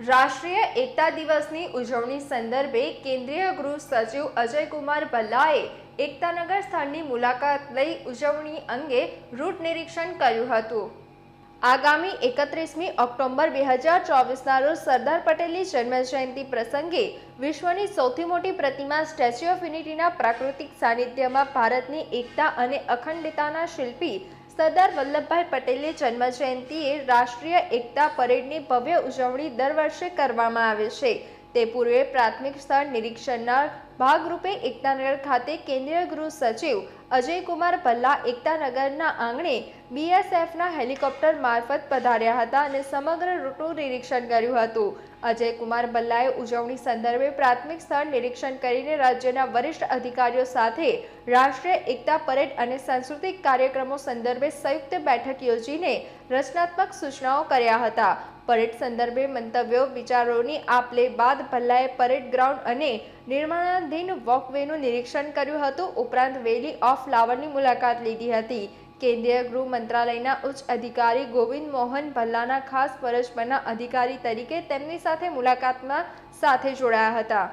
રાષ્ટ્રીય એકતા દિવસની ઉજવણી સંદર્ભે કેન્દ્રીય ગૃહ સચિવ અજયકુમાર ભલ્લાએ એકતાનગર સ્થળની મુલાકાત લઈ ઉજવણી અંગે રૂટ નિરીક્ષણ કર્યું હતું. આગામી એકત્રીસમી ઓક્ટોબર બે હજાર ચોવીસના રોજ સરદાર પટેલની જન્મજયંતિ પ્રસંગે વિશ્વની સૌથી મોટી પ્રતિમા સ્ટેચ્યુ ઓફ યુનિટીના પ્રાકૃતિક સાનિધ્યમાં ભારતની એકતા અને અખંડિતાના શિલ્પી સરદાર વલ્લભભાઈ પટેલની જન્મજયંતિએ રાષ્ટ્રીય એકતા પરેડની ભવ્ય ઉજવણી દર વર્ષે કરવામાં આવે છે. તે પૂર્વે પ્રાથમિક સ્થળ નિરીક્ષણના ભાગરૂપે એકતાનગર ખાતે કેન્દ્રીય ગૃહ સચિવ અજયકુમાર ભલ્લા એકતાનગરના આંગણે બીએસએફના હેલિકોપ્ટર મારફત પધાર્યા હતા અને સમગ્ર રૂટનું નિરીક્ષણ કર્યું હતું. અજયકુમાર ભલ્લાએ ઉજવણી સંદર્ભે પ્રાથમિક સ્થળ નિરીક્ષણ કરીને રાજ્યના વરિષ્ઠ અધિકારીઓ સાથે રાષ્ટ્રીય એકતા પરેડ અને સાંસ્કૃતિક કાર્યક્રમો સંદર્ભે સંયુક્ત બેઠક યોજીને રચનાત્મક સૂચનાઓ કર્યા હતા. પરેડ સંદર્ભે મંતવ્યો, વિચારોની આપ લે બાદ ભલ્લાએ પરેડ ગ્રાઉન્ડ અને નિર્માણાધીન વોકવેનું નિરીક્ષણ કર્યું હતું. ઉપરાંત વેલી ઓફ ફ્લાવરની મુલાકાત લીધી હતી. કેન્દ્રીય ગૃહ મંત્રાલયના ઉચ્ચ અધિકારી ગોવિંદ મોહન ભલ્લાના ખાસ ફરજ પરના અધિકારી તરીકે તેમની સાથે મુલાકાતમાં સાથે જોડાયા હતા.